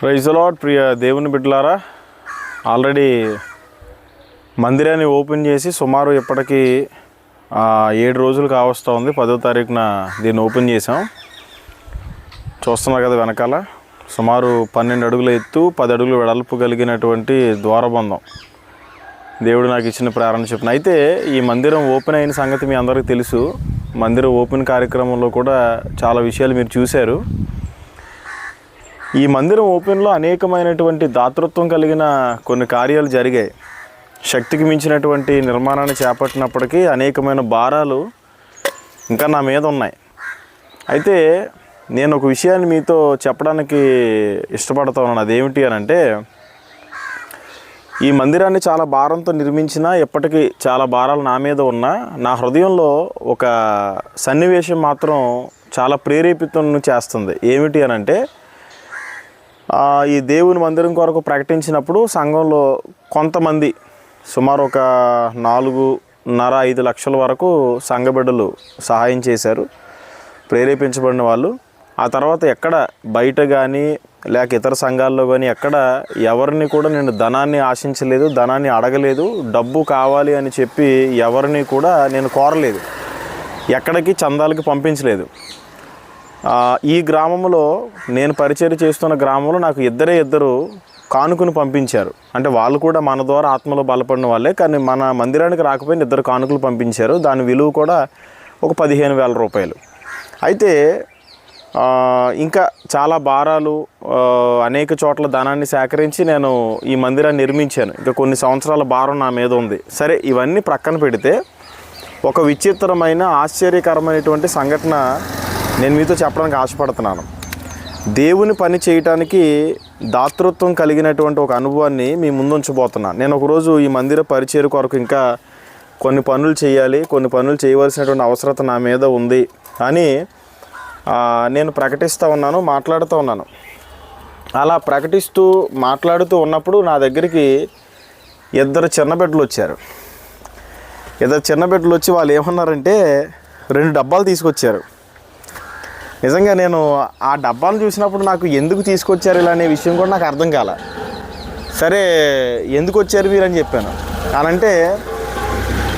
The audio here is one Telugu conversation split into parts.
ప్రైజ్ అలాట్ ప్రియ దేవుని బిడ్డలారా. ఆల్రెడీ మందిరాన్ని ఓపెన్ చేసి సుమారు ఇప్పటికీ ఏడు రోజులు కావస్తూ ఉంది. పదో తారీఖున దీన్ని ఓపెన్ చేసాం చూస్తున్నారు కదా వెనకాల. సుమారు పన్నెండు అడుగుల ఎత్తు పది అడుగులు వెడల్పు కలిగినటువంటి ద్వారబంధం. దేవుడు నాకు ఇచ్చిన ప్రేరణ చెప్పిన. అయితే ఈ మందిరం ఓపెన్ అయిన సంగతి మీ అందరికీ తెలుసు. మందిరం ఓపెన్ కార్యక్రమంలో కూడా చాలా విషయాలు మీరు చూశారు. ఈ మందిరం ఓపెన్లో అనేకమైనటువంటి దాతృత్వం కలిగిన కొన్ని కార్యాలు జరిగాయి. శక్తికి మించినటువంటి నిర్మాణాన్ని చేపట్టినప్పటికీ అనేకమైన భారాలు ఇంకా నా మీద ఉన్నాయి. అయితే నేను ఒక విషయాన్ని మీతో చెప్పడానికి ఇష్టపడతా ఉన్నాను. అదేమిటి అని అంటే ఈ మందిరాన్ని చాలా భారంతో నిర్మించినా ఎప్పటికీ చాలా భారాలు నా మీద ఉన్నా నా హృదయంలో ఒక సన్నివేశం మాత్రం చాలా ప్రేరేపితం చేస్తుంది. ఏమిటి అని అంటే ఈ దేవుని మందిరం కొరకు ప్రకటించినప్పుడు సంఘంలో కొంతమంది సుమారు ఒక నాలుగున్నర ఐదు లక్షల వరకు సంఘబిడ్డలు సహాయం చేశారు ప్రేరేపించబడిన వాళ్ళు. ఆ తర్వాత ఎక్కడ బయట కానీ లేక ఇతర సంఘాల్లో కానీ ఎక్కడ ఎవరిని కూడా నేను ధనాన్ని ఆశించలేదు ధనాన్ని అడగలేదు డబ్బు కావాలి అని చెప్పి ఎవరిని కూడా నేను కోరలేదు. ఎక్కడికి చందాలకి పంపించలేదు. ఈ గ్రామంలో నేను పరిచయం చేస్తున్న గ్రామంలో నాకు ఇద్దరే ఇద్దరు కానుకను పంపించారు. అంటే వాళ్ళు కూడా మన ద్వారా ఆత్మలో బలపడిన వాళ్ళే కానీ మన మందిరానికి రాకపోయిన ఇద్దరు కానుకలు పంపించారు. దాని విలువ కూడా ఒక పదిహేను వేల రూపాయలు. అయితే ఇంకా చాలా భారాలు అనేక చోట్ల ధనాన్ని సేకరించి నేను ఈ మందిరాన్ని నిర్మించాను. ఇంకా కొన్ని సంవత్సరాల భారం నా మీద ఉంది. సరే ఇవన్నీ ప్రక్కన పెడితే ఒక విచిత్రమైన ఆశ్చర్యకరమైనటువంటి సంఘటన నేను మీతో చెప్పడానికి ఆశపడుతున్నాను. దేవుని పని చేయటానికి దాతృత్వం కలిగినటువంటి ఒక అనుభవాన్ని మీ ముందుంచబోతున్నాను. నేను ఒకరోజు ఈ మందిర పరిచేరు కొరకు ఇంకా కొన్ని పనులు చేయాలి కొన్ని పనులు చేయవలసినటువంటి అవసరత నా మీద ఉంది అని నేను ప్రకటిస్తూ ఉన్నాను మాట్లాడుతూ ఉన్నాను. అలా ప్రకటిస్తూ మాట్లాడుతూ ఉన్నప్పుడు నా దగ్గరికి ఇద్దరు చిన్న బిడ్డలు వచ్చారు. ఇద్దరు చిన్న బిడ్డలు వచ్చి వాళ్ళు ఏమన్నారంటే రెండు డబ్బాలు తీసుకొచ్చారు. నిజంగా నేను ఆ డబ్బాలు చూసినప్పుడు నాకు ఎందుకు తీసుకొచ్చారు ఇలా అనే విషయం కూడా నాకు అర్థం కాల. సరే ఎందుకు వచ్చారు మీరు అని చెప్పాను. అనంటే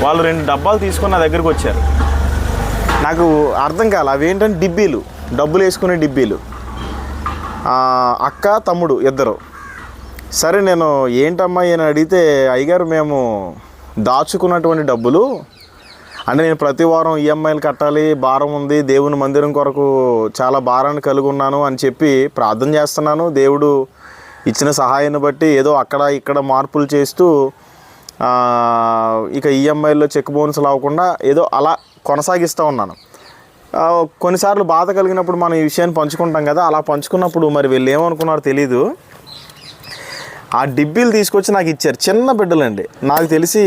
వాళ్ళు రెండు డబ్బాలు తీసుకొని నా దగ్గరికి వచ్చారు. నాకు అర్థం కాల అవి ఏంటంటే డిబ్బీలు డబ్బులు వేసుకునే డిబ్బీలు. అక్క తమ్ముడు ఇద్దరు. సరే నేను ఏంటమ్మా అని అడిగితే అయ్యగారు మేము దాచుకున్నటువంటి డబ్బులు అంటే నేను ప్రతి వారం ఈఎంఐలు కట్టాలి భారం ఉంది దేవుని మందిరం కొరకు చాలా భారాన్ని కలిగి ఉన్నాను అని చెప్పి ప్రార్థన చేస్తున్నాను. దేవుడు ఇచ్చిన సహాయాన్ని బట్టి ఏదో అక్కడ ఇక్కడ మార్పులు చేస్తూ ఇక ఈఎంఐల్లో చెక్ బౌన్స్లు అవ్వకుండా ఏదో అలా కొనసాగిస్తూ ఉన్నాను. కొన్నిసార్లు బాధ కలిగినప్పుడు మనం ఈ విషయాన్ని పంచుకుంటాం కదా అలా పంచుకున్నప్పుడు మరి వీళ్ళు ఏమనుకున్నారో తెలీదు. ఆ డిబ్బీలు తీసుకొచ్చి నాకు ఇచ్చారు చిన్న బిడ్డలండి. నాకు తెలిసి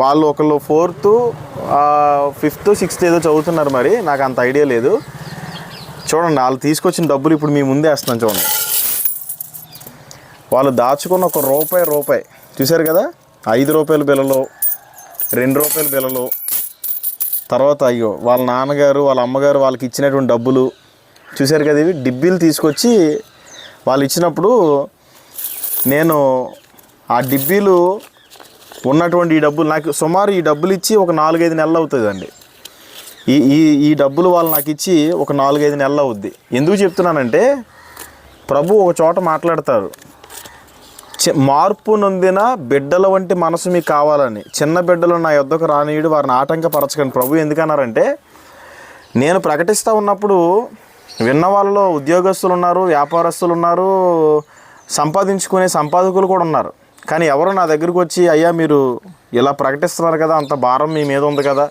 వాళ్ళు ఒకళ్ళు ఫోర్త్ ఫిఫ్త్ సిక్స్త్ ఏదో చదువుతున్నారు మరి. నాకు అంత ఐడియా లేదు. చూడండి వాళ్ళు తీసుకొచ్చిన డబ్బులు ఇప్పుడు మీ ముందే వేస్తున్నాను చూడండి. వాళ్ళు దాచుకున్న ఒక రూపాయి రూపాయి. చూశారు కదా? ఐదు రూపాయల బిలలు రెండు రూపాయల బిలలు తర్వాత అయ్యో వాళ్ళ నాన్నగారు వాళ్ళ అమ్మగారు వాళ్ళకి ఇచ్చినటువంటి డబ్బులు. చూశారు కదా ఇవి? డిబ్బీలు తీసుకొచ్చి వాళ్ళు ఇచ్చినప్పుడు నేను ఆ డిబ్బీలు ఉన్నటువంటి ఈ డబ్బులు నాకు సుమారు ఈ డబ్బులు ఇచ్చి ఒక నాలుగైదు నెలలు అవుతుందండి. ఈ ఈ ఈ డబ్బులు వాళ్ళు నాకు ఇచ్చి ఒక నాలుగైదు నెలలు అవుద్ది. ఎందుకు చెప్తున్నానంటే ప్రభు ఒక చోట మాట్లాడతారు. మార్పు నొందిన బిడ్డల వంటి మనసు మీకు కావాలని. చిన్న బిడ్డలు నా యొద్దకు రానియుడు వారిని ఆటంకపరచకండి. ప్రభు ఎందుకన్నారంటే నేను ప్రకటిస్తూ ఉన్నప్పుడు విన్న వాళ్ళలో ఉద్యోగస్తులు ఉన్నారు వ్యాపారస్తులు ఉన్నారు సంపాదించుకునే సంపాదకులు కూడా ఉన్నారు. కానీ ఎవరు నా దగ్గరికి వచ్చి అయ్యా మీరు ఇలా ప్రకటిస్తున్నారు కదా అంత భారం మీ మీద ఉంది కదా.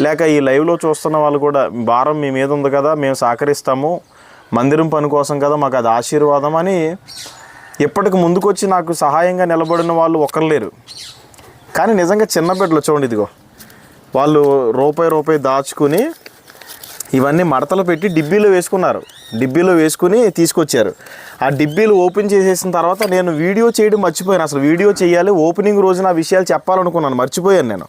లేక ఈ లైవ్లో చూస్తున్న వాళ్ళు కూడా భారం మీ మీద ఉంది కదా మేము సహకరిస్తాము మందిరం పని కోసం కదా మాకు అది ఆశీర్వాదం అని ఇప్పటికి ముందుకొచ్చి నాకు సహాయంగా నిలబడిన వాళ్ళు ఒకరు లేరు. కానీ నిజంగా చిన్న బిడ్డలు చూడండి ఇదిగో. వాళ్ళు రూపాయి రూపాయి దాచుకుని ఇవన్నీ మడతలు పెట్టి డిబ్బీలో వేసుకున్నారు. డిబ్బీలో వేసుకుని తీసుకొచ్చారు. ఆ డిబ్బీలు ఓపెన్ చేసేసిన తర్వాత నేను వీడియో చేయడం మర్చిపోయాను. అసలు వీడియో చేయాలి ఓపెనింగ్ రోజున ఆ విషయాలు చెప్పాలనుకున్నాను. మర్చిపోయాను నేను.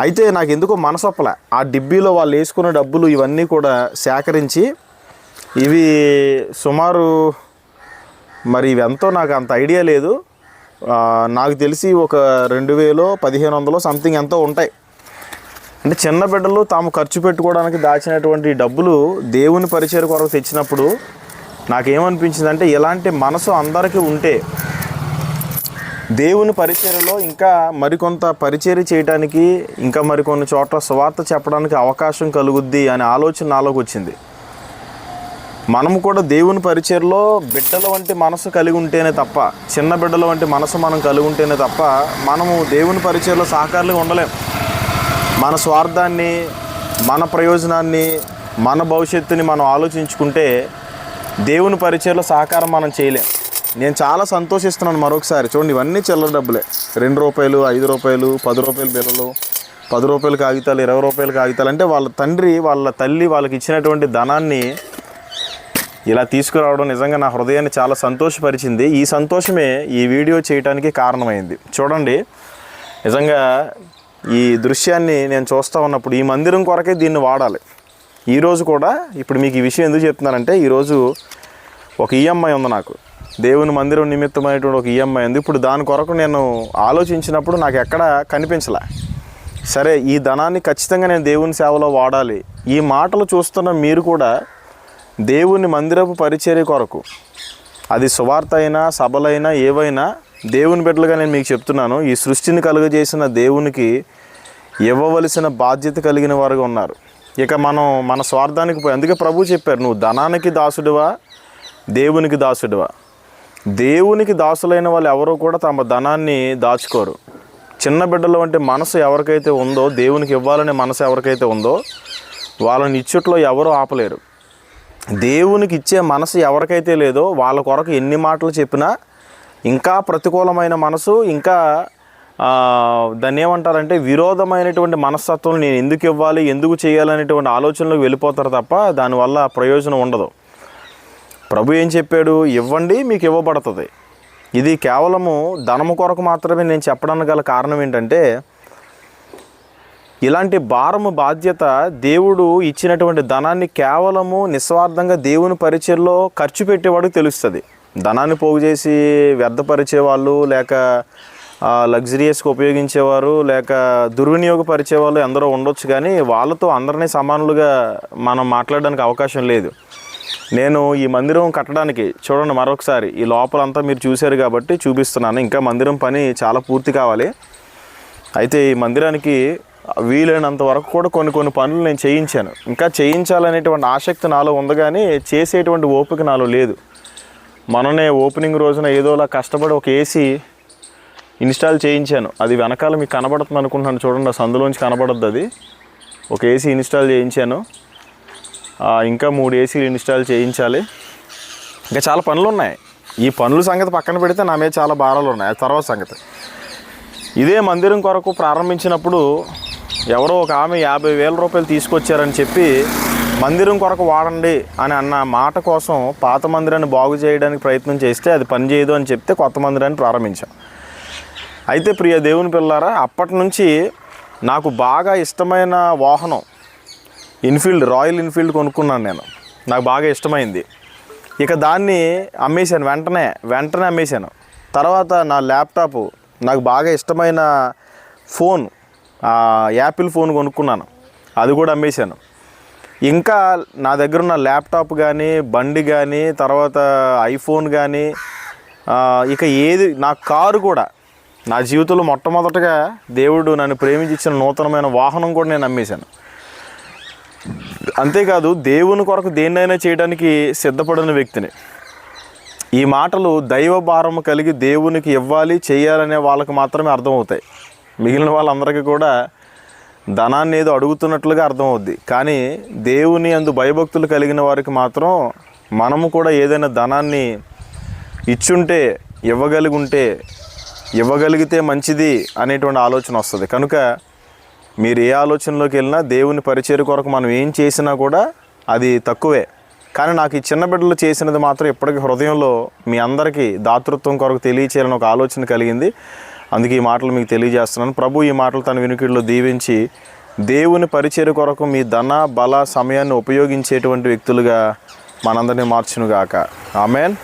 అయితే నాకు ఎందుకో మనసొప్పలే. ఆ డిబ్బీలో వాళ్ళు వేసుకున్న డబ్బులు ఇవన్నీ కూడా సేకరించి ఇవి సుమారు మరి ఇవెంతో నాకు అంత ఐడియా లేదు. నాకు తెలిసి ఒక రెండు వేలో పదిహేను వందలు సంథింగ్ ఎంతో ఉంటాయి. అంటే చిన్న బిడ్డలు తాము ఖర్చు పెట్టుకోవడానికి దాచినటువంటి డబ్బులు దేవుని పరిచయ కొరకు తెచ్చినప్పుడు నాకేమనిపించిందంటే ఇలాంటి మనసు అందరికీ ఉంటే దేవుని పరిచర్యలో ఇంకా మరికొంత పరిచర్య చేయడానికి ఇంకా మరికొన్ని చోట్ల సువార్త చెప్పడానికి అవకాశం కలుగుద్ది అనే ఆలోచన నాలోకి వచ్చింది. మనము కూడా దేవుని పరిచయలో బిడ్డల వంటి మనసు కలిగి ఉంటేనే తప్ప చిన్న బిడ్డల వంటి మనసు మనం కలిగి ఉంటేనే తప్ప మనము దేవుని పరిచయలో సహకారులుగా ఉండలేము మన స్వార్థాన్ని మన ప్రయోజనాన్ని మన భవిష్యత్తుని మనం ఆలోచించుకుంటే దేవుని పరిచయలో సహకారం మనం చేయలేం. నేను చాలా సంతోషిస్తున్నాను మరొకసారి. చూడండి ఇవన్నీ చిల్లర డబ్బులే. రెండు రూపాయలు ఐదు రూపాయలు పది రూపాయల బిల్లలు పది రూపాయల కాగితాలు ఇరవై రూపాయల కాగితాలు అంటే వాళ్ళ తండ్రి వాళ్ళ తల్లి వాళ్ళకి ఇచ్చినటువంటి ధనాన్ని ఇలా తీసుకురావడం నిజంగా నా హృదయాన్ని చాలా సంతోషపరిచింది. ఈ సంతోషమే ఈ వీడియో చేయడానికి కారణమైంది. చూడండి నిజంగా ఈ దృశ్యాన్ని నేను చూస్తూ ఉన్నప్పుడు ఈ మందిరం కొరకే దీన్ని వాడాలి. ఈరోజు కూడా ఇప్పుడు మీకు ఈ విషయం ఎందుకు చెప్తున్నానంటే ఈరోజు ఒక ఈఎంఐ ఉంది నాకు. దేవుని మందిరం నిమిత్తమైనటువంటి ఒక ఈఎంఐ ఉంది. ఇప్పుడు దాని కొరకు నేను ఆలోచించినప్పుడు నాకు ఎక్కడ కనిపించలే. సరే ఈ ధనాన్ని ఖచ్చితంగా నేను దేవుని సేవలో వాడాలి. ఈ మాటలు చూస్తున్న మీరు కూడా దేవుని మందిరపు పరిచర్య కొరకు అది సువార్త అయినా సభలైనా ఏవైనా దేవుని బిడ్డలుగా నేను మీకు చెప్తున్నాను ఈ సృష్టిని కలుగజేసిన దేవునికి ఇవ్వవలసిన బాధ్యత కలిగిన వారుగా ఉన్నారు. ఇక మనం మన స్వార్థానికి పోయి అందుకే ప్రభు చెప్పారు నువ్వు ధనానికి దాసుడివా దేవునికి దాసుడివా? దేవునికి దాసులైన వాళ్ళు ఎవరో కూడా తమ ధనాన్ని దాచుకోరు. చిన్న బిడ్డల వంటి మనసు ఎవరికైతే ఉందో దేవునికి ఇవ్వాలనే మనసు ఎవరికైతే ఉందో వాళ్ళని ఇచ్చుట్లో ఎవరూ ఆపలేరు. దేవునికి ఇచ్చే మనసు ఎవరికైతే లేదో వాళ్ళ కొరకు ఎన్ని మాటలు చెప్పినా ఇంకా ప్రతికూలమైన మనసు ఇంకా దాన్ని ఏమంటారంటే విరోధమైనటువంటి మనస్తత్వం నేను ఎందుకు ఇవ్వాలి ఎందుకు చేయాలనేటువంటి ఆలోచనలోకి వెళ్ళిపోతారు తప్ప దానివల్ల ప్రయోజనం ఉండదు. ప్రభు ఏం చెప్పాడు? ఇవ్వండి మీకు ఇవ్వబడుతుంది. ఇది కేవలము ధనము కొరకు మాత్రమే నేను చెప్పడానికి గల కారణం ఏంటంటే ఇలాంటి భారము బాధ్యత దేవుడు ఇచ్చినటువంటి ధనాన్ని కేవలము నిస్వార్థంగా దేవుని పరిచయలో ఖర్చు పెట్టేవాడికి తెలుస్తుంది. ధనాన్ని పోగు చేసి వ్యర్థపరిచే వాళ్ళు లేక లగ్జరియస్గా ఉపయోగించేవారు లేక దుర్వినియోగపరిచే వాళ్ళు ఎందరో ఉండొచ్చు కానీ వాళ్ళతో అందరినీ సమానులుగా మనం మాట్లాడడానికి అవకాశం లేదు. నేను ఈ మందిరం కట్టడానికి చూడండి మరొకసారి ఈ లోపలంతా మీరు చూశారు కాబట్టి చూపిస్తున్నాను. ఇంకా మందిరం పని చాలా పూర్తి కావాలి. అయితే ఈ మందిరానికి వీలైనంత వరకు కూడా కొన్ని కొన్ని పనులు నేను చేయించాను. ఇంకా చేయించాలనేటువంటి ఆసక్తి నాలో ఉంది కానీ చేసేటువంటి ఓపిక నాలో లేదు. మననే ఓపెనింగ్ రోజున ఏదోలా కష్టపడి ఒక ఏసీ ఇన్స్టాల్ చేయించాను. అది వెనకాల మీకు కనబడుతుంది అనుకుంటున్నాను చూడండి ఆ సందులోంచి కనబడద్దు అది. ఒక ఏసీ ఇన్స్టాల్ చేయించాను. ఇంకా మూడు ఏసీలు ఇన్స్టాల్ చేయించాలి. ఇంకా చాలా పనులు ఉన్నాయి. ఈ పనుల సంగతి పక్కన పెడితే నా మీద చాలా భారాలు ఉన్నాయి. ఆ తర్వాత సంగతి. ఇదే మందిరం కొరకు ప్రారంభించినప్పుడు ఎవరో ఒక ఆమె యాభై వేల రూపాయలు తీసుకొచ్చారని చెప్పి మందిరం కొరకు వాడండి అని అన్న మాట కోసం పాత మందిరాన్ని బాగు చేయడానికి ప్రయత్నం చేస్తే అది పనిచేయదు అని చెప్తే కొత్త మందిరాన్ని ప్రారంభించాం. అయితే ప్రియ దేవుని పిల్లారా అప్పటి నుంచి నాకు బాగా ఇష్టమైన వాహనం ఇన్ఫీల్డ్ రాయల్ ఇన్ఫీల్డ్ కొనుక్కున్నాను నేను. నాకు బాగా ఇష్టమైంది. ఇక దాన్ని అమ్మేశాను వెంటనే వెంటనే అమ్మేశాను. తర్వాత నా ల్యాప్టాప్ నాకు బాగా ఇష్టమైన ఫోన్ యాపిల్ ఫోన్ కొనుక్కున్నాను. అది కూడా అమ్మేశాను. ఇంకా నా దగ్గర ఉన్న ల్యాప్టాప్ కానీ బండి కానీ తర్వాత ఐఫోన్ కానీ ఇక ఏది నా కారు కూడా నా జీవితంలో మొట్టమొదటగా దేవుడు నన్ను ప్రేమించిన నూతనమైన వాహనం కూడా నేను నమ్మేశాను. అంతేకాదు దేవుని కొరకు దేన్నైనా చేయడానికి సిద్ధపడిన వ్యక్తిని. ఈ మాటలు దైవ భారం కలిగి దేవునికి ఇవ్వాలి చేయాలనే వాళ్ళకి మాత్రమే అర్థమవుతాయి. మిగిలిన వాళ్ళందరికీ కూడా ధనాన్ని ఏదో అడుగుతున్నట్లుగా అర్థమవుద్ది. కానీ దేవుని అందు భయభక్తులు కలిగిన వారికి మాత్రం మనము కూడా ఏదైనా ధనాన్ని ఇచ్చుంటే ఇవ్వగలిగి ఉంటే ఇవ్వగలిగితే మంచిది అనేటువంటి ఆలోచన వస్తుంది. కనుక మీరు ఏ ఆలోచనలోకి వెళ్ళినా దేవుని పరిచయ కొరకు మనం ఏం చేసినా కూడా అది తక్కువే. కానీ నాకు ఈ చిన్న బిడ్డలు చేసినది మాత్రం ఇప్పటికీ హృదయంలో మీ అందరికీ దాతృత్వం కొరకు తెలియచేయాలని ఒక ఆలోచన కలిగింది. అందుకే ఈ మాటలు మీకు తెలియజేస్తున్నాను. ప్రభు ఈ మాటలు తన వినికిడిలో దీవించి దేవుని పరిచయ కొరకు మీ ధన బల సమయాన్ని ఉపయోగించేటువంటి వ్యక్తులుగా మనందరినీ మార్చునుగాక. ఆమెన్.